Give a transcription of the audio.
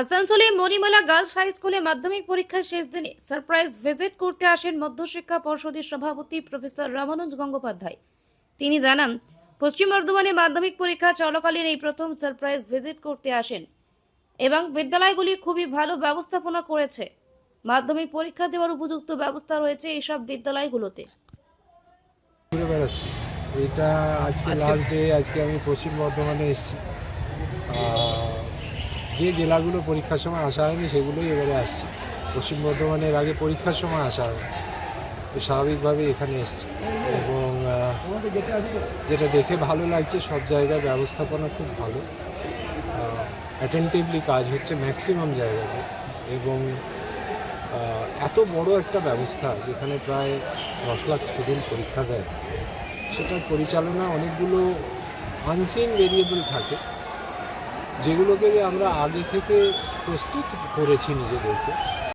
আসানসোলে Manimala girls high স্কুলে মাধ্যমিক পরীক্ষার শেষ দিনে সারপ্রাইজ ভিজিট করতে আসেন মধ্যশিক্ষা পর্ষদের সভাপতি প্রফেসর রামানুজ গঙ্গোপাধ্যায়। তিনি জানান পশ্চিম বর্ধমানে মাধ্যমিক পরীক্ষা চলাকালীন এই প্রথম সারপ্রাইজ ভিজিট করতে আসেন এবং বিদ্যালয়গুলি খুবই ভালো ব্যবস্থাপনা করেছে। মাধ্যমিক পরীক্ষা দেওয়ার উপযুক্ত ব্যবস্থা রয়েছে এইসব বিদ্যালয়গুলোতে। এটা আজকে লাস্ট ডে আজকে আমি পশ্চিম বর্ধমানে এসেছি। যে জেলাগুলো পরীক্ষার সময় আসা হয়নি সেগুলোই এবারে আসছে। পশ্চিম বর্ধমানের আগে পরীক্ষার সময় আসা হয়নি তো স্বাভাবিকভাবে এখানে এসছে। এবং যেটা দেখে ভালো লাগছে, সব জায়গায় ব্যবস্থাপনা খুব ভালো। অ্যাটেন্টিভলি কাজ হচ্ছে ম্যাক্সিমাম জায়গাতে। এবং এত বড় একটা ব্যবস্থা যেখানে প্রায় দশ লাখ স্টুডেন্ট পরীক্ষা দেয়, সেটার পরিচালনা অনেকগুলো আনসিন ভেরিয়েবল থাকে। যেগুলোকে আমরা আগে থেকে প্রস্তুত করেছি নিজেদেরকে।